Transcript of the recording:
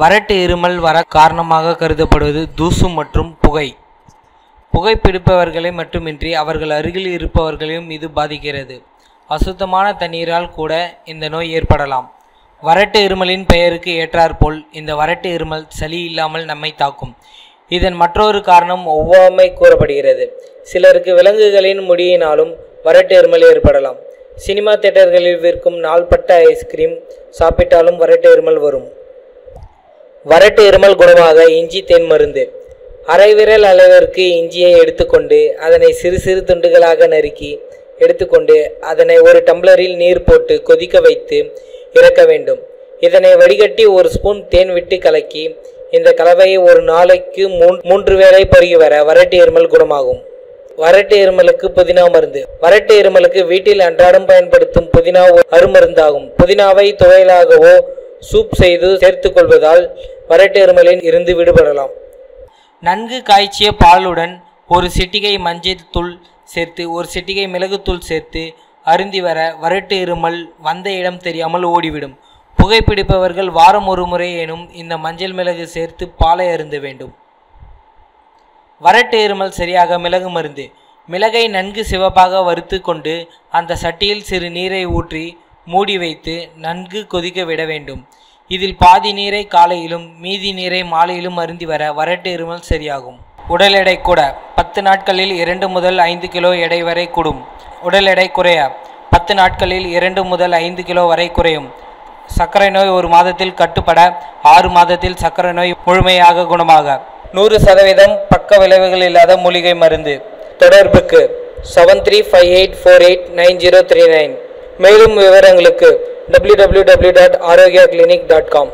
வறட்டு இருமல் வர காரணமாக கருதப்படுவது தூசு மற்றும் புகை. புகைப்பிடிப்பவர்களை மட்டுமின்றி அவர்கள் அருகில் இருப்பவர்களையும் இது பாதிக்கிறது. அசுத்தமான தண்ணீரால் கூட இந்த நோய் ஏற்படலாம். வறட்டு இருமலின் பெயருக்கு ஏற்றாற்போல் இந்த வறட்டு இருமல் சளி இல்லாமல் நம்மை தாக்கும். இதன் மற்றொரு காரணம் ஒவ்வாமை கூறப்படுகிறது. சிலருக்கு விலங்குகளின் முடியினாலும் வறட்டு இருமல் ஏற்படலாம். சினிமா தியேட்டர்களில் விற்கும் நாள்பட்ட ஐஸ்கிரீம் சாப்பிட்டாலும் வறட்டு இருமல் வரும். வறட்டு இருமல் குணமாக இஞ்சி தேன் மருந்து. அரை விரல் அளவிற்கு இஞ்சியை எடுத்துக்கொண்டு அதனை சிறு சிறு துண்டுகளாக நறுக்கி எடுத்துக்கொண்டு அதனை ஒரு டம்ளரில் நீர் போட்டு கொதிக்க வைத்து இறக்க வேண்டும். இதனை வடிகட்டி ஒரு ஸ்பூன் தேன் விட்டு கலக்கி இந்த கலவையை ஒரு நாளைக்கு மூன் மூன்று வேளை பருகி வர வறட்டு இருமல் குணமாகும். வறட்டு இருமலுக்கு புதினா மருந்து. வறட்டு இருமலுக்கு வீட்டில் அன்றாடம் பயன்படுத்தும் புதினா அருமருந்தாகும். புதினாவை துவையலாகவோ சூப் செய்து சேர்த்து கொள்வதால் வறட்டு இருமலில் இருந்து விடுபடலாம். நன்கு காய்ச்சிய பாலுடன் ஒரு சிட்டிகை மஞ்சள் தூள் சேர்த்து ஒரு சிட்டிகை மிளகுத்தூள் சேர்த்து அருந்தி வர வறட்டு இருமல் வந்த இடம் தெரியாமல் ஓடிவிடும். புகைப்பிடிப்பவர்கள் வாரம் ஒரு முறை எனும் இந்த மஞ்சள் மிளகு சேர்த்து பாலை அருந்த வேண்டும். வறட்டு இருமல் சரியாக மிளகு மருந்து. மிளகை நன்கு சிவப்பாக வறுத்து கொண்டு அந்த சட்டியில் சிறு நீரை ஊற்றி மூடி வைத்து நன்கு கொதிக்க விட வேண்டும். இதில் பாதி நீரை காலையிலும் மீதி நீரை மாலையிலும் அருந்தி வர வறட்டு இருமல் சரியாகும். உடல் எடை கூட. பத்து நாட்களில் இரண்டு முதல் ஐந்து கிலோ எடை வரை கூடும். உடல் எடை குறைய. பத்து நாட்களில் இரண்டு முதல் ஐந்து கிலோ வரை குறையும். சர்க்கரை நோய் ஒரு மாதத்தில் கட்டுப்பட. ஆறு மாதத்தில் சர்க்கரை நோய் முழுமையாக குணமாக. நூறு சதவீதம் பக்க விளைவுகள் இல்லாத மூலிகை மருந்து. தொடர்புக்கு seven three five eight four eight nine zero three nine மேலும் விவரங்களுக்கு W W W dot Arogya clinic dot com